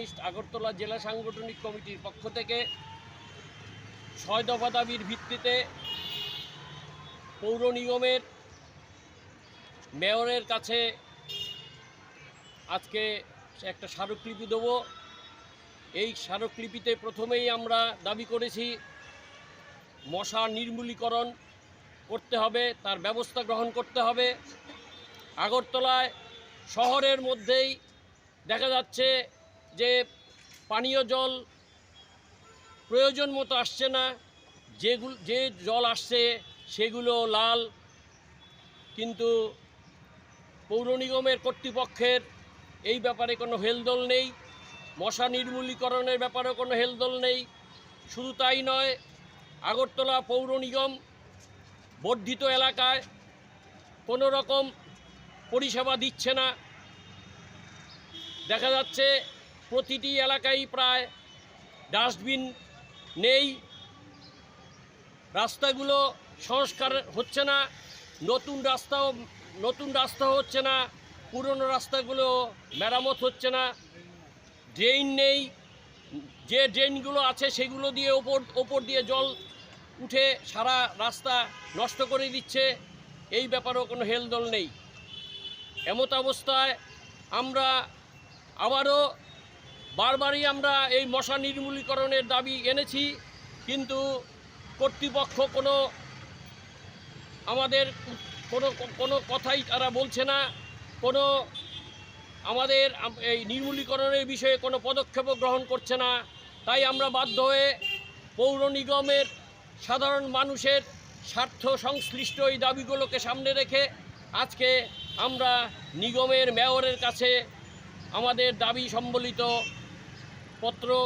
Communist Agartala জেলা সাংগঠনিক কমিটির পক্ষ থেকে ছয় দফা দাবির ভিত্তিতে পৌর নিগমের মেয়রের কাছে আজকে একটা স্মারকলিপি দেব। এই স্মারকলিপিতে প্রথমেই আমরা দাবি করেছি, মশা নির্মূলীকরণ করতে হবে, তার ব্যবস্থা গ্রহণ করতে হবে। আগরতলায় শহরের মধ্যেই দেখা যাচ্ছে যে পানীয় জল প্রয়োজন মতো আসছে না, যেগুলো, যে জল আসছে সেগুলো লাল, কিন্তু পৌর নিগমের কর্তৃপক্ষের এই ব্যাপারে কোনো হেলদোল নেই, মশা নির্মূলীকরণের ব্যাপারেও কোনো হেলদোল নেই, শুধু তাই নয়, আগরতলা পৌর নিগম বর্ধিত এলাকায় কোনো রকম পরিষেবা দিচ্ছে না। দেখা যাচ্ছে প্রতিটি এলাকায় প্রায় ডাস্টবিন নেই। রাস্তাগুলো সংস্কার হচ্ছে না, নতুন রাস্তাও, নতুন রাস্তা হচ্ছে না, পুরনো রাস্তাগুলো মেরামত হচ্ছে না, ড্রেন নেই। যে ড্রেনগুলো আছে সেগুলো দিয়ে ওপর ওপর দিয়ে জল উঠে সারা রাস্তা নষ্ট করে দিচ্ছে, এই ব্যাপারেও কোনো হেলদোল নেই। এমত অবস্থায় আমরা আবারও বারবারই আমরা এই মশা নির্মূলীকরণের দাবি এনেছি, কিন্তু কর্তৃপক্ষ কোনো আমাদের কোনো কোনো কথাই তারা বলছে না। কোনো আমাদের এই নির্মূলীকরণের বিষয়ে কোনো পদক্ষেপও গ্রহণ করছে না। তাই আমরা বাধ্য হয়ে পৌর নিগমের সাধারণ মানুষের স্বার্থ সংশ্লিষ্ট এই দাবিগুলোকে সামনে রেখে আজকে আমরা নিগমের মেয়রের কাছে আমাদের দাবি সম্বলিত potro